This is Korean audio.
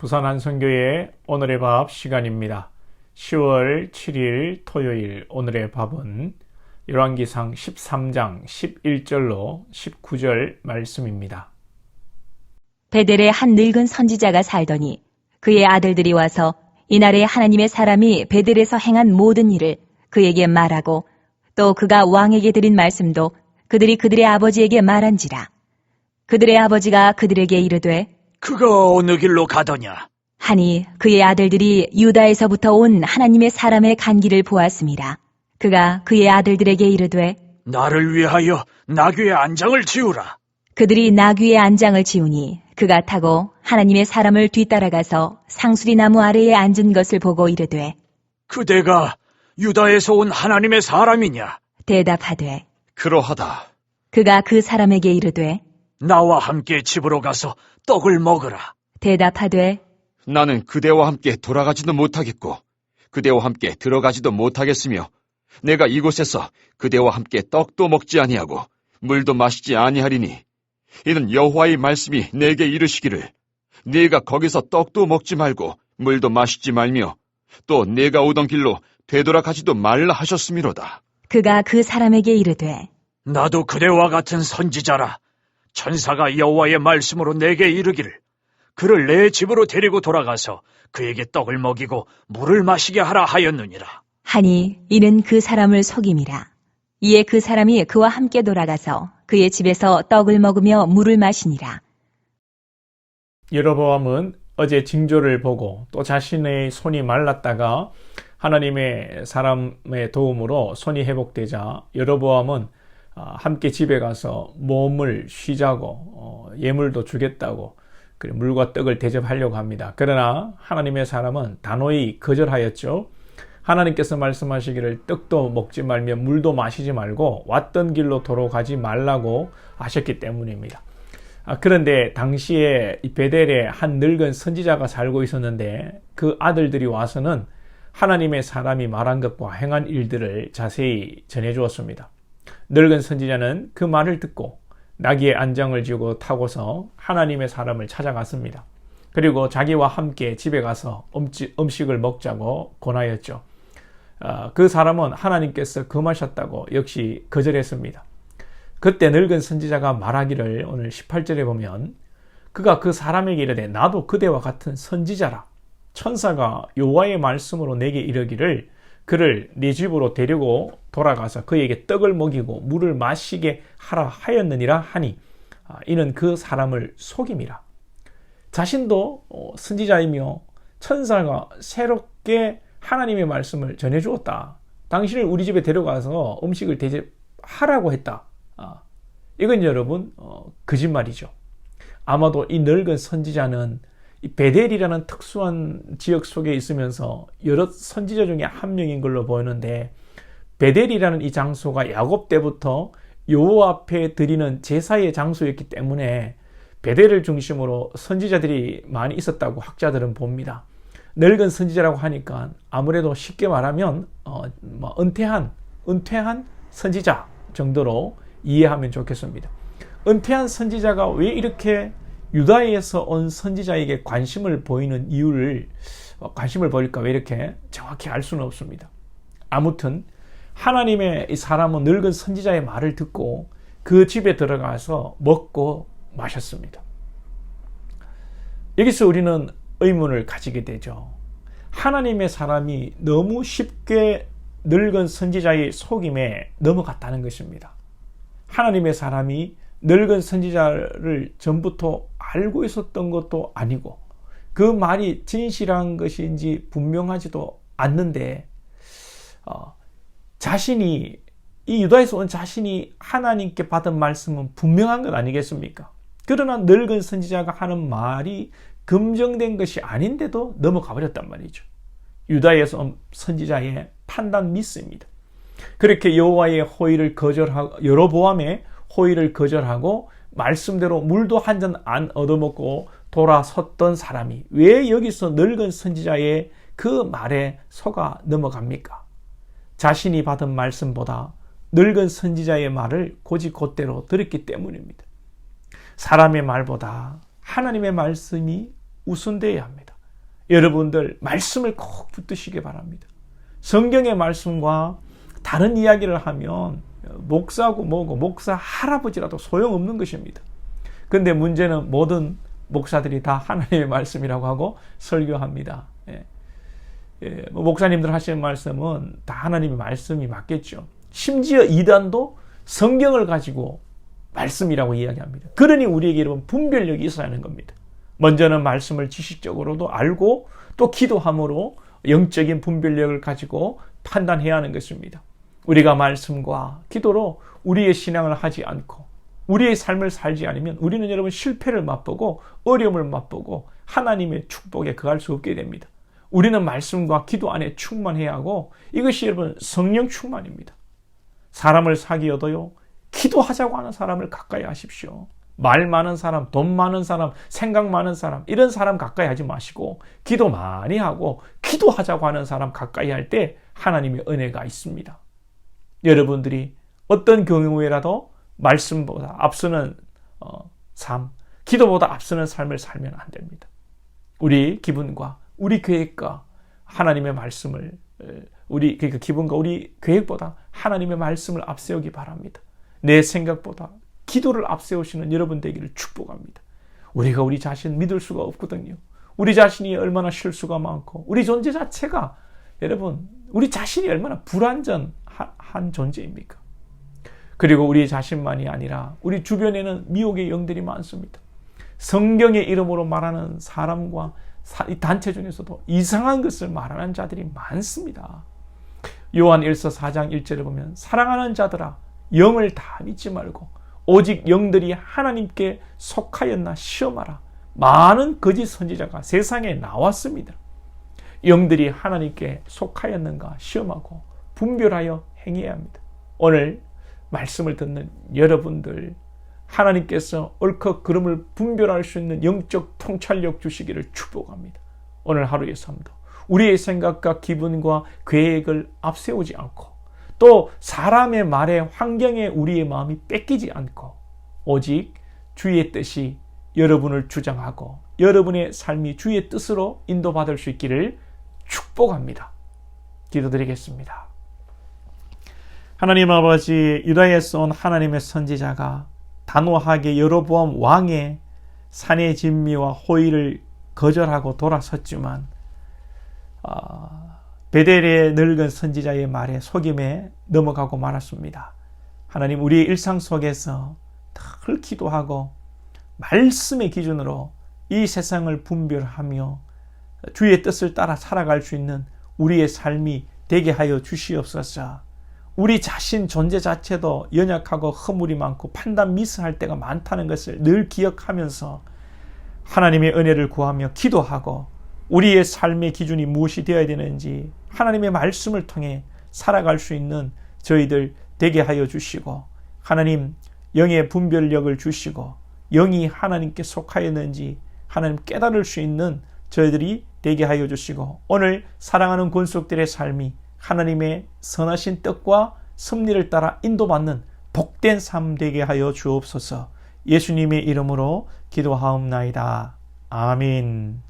부산 한성교회 오늘의 밥 시간입니다. 10월 7일 토요일 오늘의 밥은 열왕기상 13장 11절로 19절 말씀입니다. 베델에 한 늙은 선지자가 살더니 그의 아들들이 와서 이날에 하나님의 사람이 베델에서 행한 모든 일을 그에게 말하고 또 그가 왕에게 드린 말씀도 그들이 그들의 아버지에게 말한지라. 그들의 아버지가 그들에게 이르되 그가 어느 길로 가더냐? 하니 그의 아들들이 유다에서부터 온 하나님의 사람의 간기를 보았습니다. 그가 그의 아들들에게 이르되 나를 위하여 나귀의 안장을 지우라. 그들이 나귀의 안장을 지우니 그가 타고 하나님의 사람을 뒤따라가서 상수리 나무 아래에 앉은 것을 보고 이르되 그대가 유다에서 온 하나님의 사람이냐? 대답하되 그러하다. 그가 그 사람에게 이르되 나와 함께 집으로 가서 떡을 먹으라. 대답하되 나는 그대와 함께 돌아가지도 못하겠고, 그대와 함께 들어가지도 못하겠으며, 내가 이곳에서 그대와 함께 떡도 먹지 아니하고, 물도 마시지 아니하리니, 이는 여호와의 말씀이 내게 이르시기를, 네가 거기서 떡도 먹지 말고, 물도 마시지 말며, 또 내가 오던 길로 되돌아가지도 말라 하셨음이로다. 그가 그 사람에게 이르되 나도 그대와 같은 선지자라. 천사가 여호와의 말씀으로 내게 이르기를 그를 내 집으로 데리고 돌아가서 그에게 떡을 먹이고 물을 마시게 하라 하였느니라. 하니 이는 그 사람을 속임이라. 이에 그 사람이 그와 함께 돌아가서 그의 집에서 떡을 먹으며 물을 마시니라. 여로보암은 어제 징조를 보고 또 자신의 손이 말랐다가 하나님의 사람의 도움으로 손이 회복되자 여로보암은 아, 함께 집에 가서 몸을 쉬자고 어, 예물도 주겠다고 그리고 물과 떡을 대접하려고 합니다. 그러나 하나님의 사람은 단호히 거절하였죠. 하나님께서 말씀하시기를 떡도 먹지 말며 물도 마시지 말고 왔던 길로 돌아가지 말라고 하셨기 때문입니다. 아, 그런데 당시에 이 베델에 한 늙은 선지자가 살고 있었는데 그 아들들이 와서는 하나님의 사람이 말한 것과 행한 일들을 자세히 전해 주었습니다. 늙은 선지자는 그 말을 듣고 나귀의 안장을 지고 타고서 하나님의 사람을 찾아갔습니다. 그리고 자기와 함께 집에 가서 음식을 먹자고 권하였죠. 어, 그 사람은 하나님께서 금하셨다고 역시 거절했습니다. 그때 늙은 선지자가 말하기를 오늘 18절에 보면 그가 그 사람에게 이르되 나도 그대와 같은 선지자라 천사가 여호와의 말씀으로 내게 이르기를 그를 네 집으로 데리고 돌아가서 그에게 떡을 먹이고 물을 마시게 하라 하였느니라 하니 아, 이는 그 사람을 속임이라. 자신도 어, 선지자이며 천사가 새롭게 하나님의 말씀을 전해 주었다. 당신을 우리 집에 데려가서 음식을 대접하라고 했다. 아, 이건 여러분 어, 거짓말이죠. 아마도 이 늙은 선지자는 이 베델이라는 특수한 지역 속에 있으면서 여러 선지자 중에 한 명인 걸로 보이는데 베델이라는 이 장소가 야곱 때부터 여호와 앞에 드리는 제사의 장소였기 때문에 베델을 중심으로 선지자들이 많이 있었다고 학자들은 봅니다. 늙은 선지자라고 하니까 아무래도 쉽게 말하면 어, 뭐 은퇴한 은퇴한 선지자 정도로 이해하면 좋겠습니다. 은퇴한 선지자가 왜 이렇게 유다에서 온 선지자에게 관심을 보이는 이유를 어, 관심을 보일까 왜 이렇게 정확히 알 수는 없습니다. 아무튼 하나님의 이 사람은 늙은 선지자의 말을 듣고 그 집에 들어가서 먹고 마셨습니다. 여기서 우리는 의문을 가지게 되죠. 하나님의 사람이 너무 쉽게 늙은 선지자의 속임에 넘어갔다는 것입니다. 하나님의 사람이 늙은 선지자를 전부터 알고 있었던 것도 아니고 그 말이 진실한 것인지 분명하지도 않는데 어, 자신이 이 유다에서 온 자신이 하나님께 받은 말씀은 분명한 것 아니겠습니까? 그러나 늙은 선지자가 하는 말이 검증된 것이 아닌데도 넘어가 버렸단 말이죠. 유다에서 온 선지자의 판단 믿습니다. 그렇게 여호와의 호의를 거절하고 여로보암의 호의를 거절하고 말씀대로 물도 한 잔 안 얻어먹고 돌아섰던 사람이 왜 여기서 늙은 선지자의 그 말에 속아 넘어갑니까? 자신이 받은 말씀보다 늙은 선지자의 말을 고지곧대로 들었기 때문입니다. 사람의 말보다 하나님의 말씀이 우선되어야 합니다. 여러분들 말씀을 꼭 붙드시기 바랍니다. 성경의 말씀과 다른 이야기를 하면 목사고 뭐고 목사 할아버지라도 소용없는 것입니다. 근데 문제는 모든 목사들이 다 하나님의 말씀이라고 하고 설교합니다. 예. 예, 뭐 목사님들 하시는 말씀은 다 하나님의 말씀이 맞겠죠. 심지어 이단도 성경을 가지고 말씀이라고 이야기합니다. 그러니 우리에게 여러분 분별력이 있어야 하는 겁니다. 먼저는 말씀을 지식적으로도 알고 또 기도함으로 영적인 분별력을 가지고 판단해야 하는 것입니다. 우리가 말씀과 기도로 우리의 신앙을 하지 않고 우리의 삶을 살지 않으면 우리는 여러분 실패를 맛보고 어려움을 맛보고 하나님의 축복에 거할 수 없게 됩니다. 우리는 말씀과 기도 안에 충만해야 하고 이것이 여러분 성령 충만입니다. 사람을 사귀어도요, 기도하자고 하는 사람을 가까이 하십시오. 말 많은 사람, 돈 많은 사람, 생각 많은 사람, 이런 사람 가까이 하지 마시고, 기도 많이 하고, 기도하자고 하는 사람 가까이 할 때 하나님의 은혜가 있습니다. 여러분들이 어떤 경우에라도 말씀보다 앞서는 어, 삶, 기도보다 앞서는 삶을 살면 안 됩니다. 우리 기분과 우리 계획과 하나님의 말씀을 우리 그러니까 기분과 우리 계획보다 하나님의 말씀을 앞세우기 바랍니다. 내 생각보다 기도를 앞세우시는 여러분 되기를 축복합니다. 우리가 우리 자신 믿을 수가 없거든요. 우리 자신이 얼마나 실수가 많고 우리 존재 자체가 여러분 우리 자신이 얼마나 불완전 한 존재입니까? 그리고 우리 자신만이 아니라 우리 주변에는 미혹의 영들이 많습니다. 성경의 이름으로 말하는 사람과 이 단체 중에서도 이상한 것을 말하는 자들이 많습니다. 요한 1서 4장 1절을 보면 사랑하는 자들아 영을 다 믿지 말고 오직 영들이 하나님께 속하였나 시험하라. 많은 거짓 선지자가 세상에 나왔습니다. 영들이 하나님께 속하였는가 시험하고 분별하여 행해야 합니다. 오늘 말씀을 듣는 여러분들 하나님께서 옳고 그름을 분별할 수 있는 영적 통찰력 주시기를 축복합니다. 오늘 하루의 삶도 우리의 생각과 기분과 계획을 앞세우지 않고 또 사람의 말에 환경에 우리의 마음이 뺏기지 않고 오직 주의 뜻이 여러분을 주장하고 여러분의 삶이 주의 뜻으로 인도받을 수 있기를 축복합니다. 기도드리겠습니다. 하나님 아버지 유다에서 온 하나님의 선지자가 단호하게 여로보암 왕의 산의 진미와 호의를 거절하고 돌아섰지만 어, 베델의 늙은 선지자의 말에 속임에 넘어가고 말았습니다. 하나님 우리의 일상 속에서 늘 기도하고 말씀의 기준으로 이 세상을 분별하며 주의 뜻을 따라 살아갈 수 있는 우리의 삶이 되게 하여 주시옵소서. 우리 자신 존재 자체도 연약하고 허물이 많고 판단 미스할 때가 많다는 것을 늘 기억하면서 하나님의 은혜를 구하며 기도하고 우리의 삶의 기준이 무엇이 되어야 되는지 하나님의 말씀을 통해 살아갈 수 있는 저희들 되게 하여 주시고 하나님 영의 분별력을 주시고 영이 하나님께 속하였는지 하나님 깨달을 수 있는 저희들이 되게 하여 주시고 오늘 사랑하는 권속들의 삶이 하나님의 선하신 뜻과 섭리를 따라 인도받는 복된 삶 되게 하여 주옵소서. 예수님의 이름으로 기도하옵나이다. 아멘.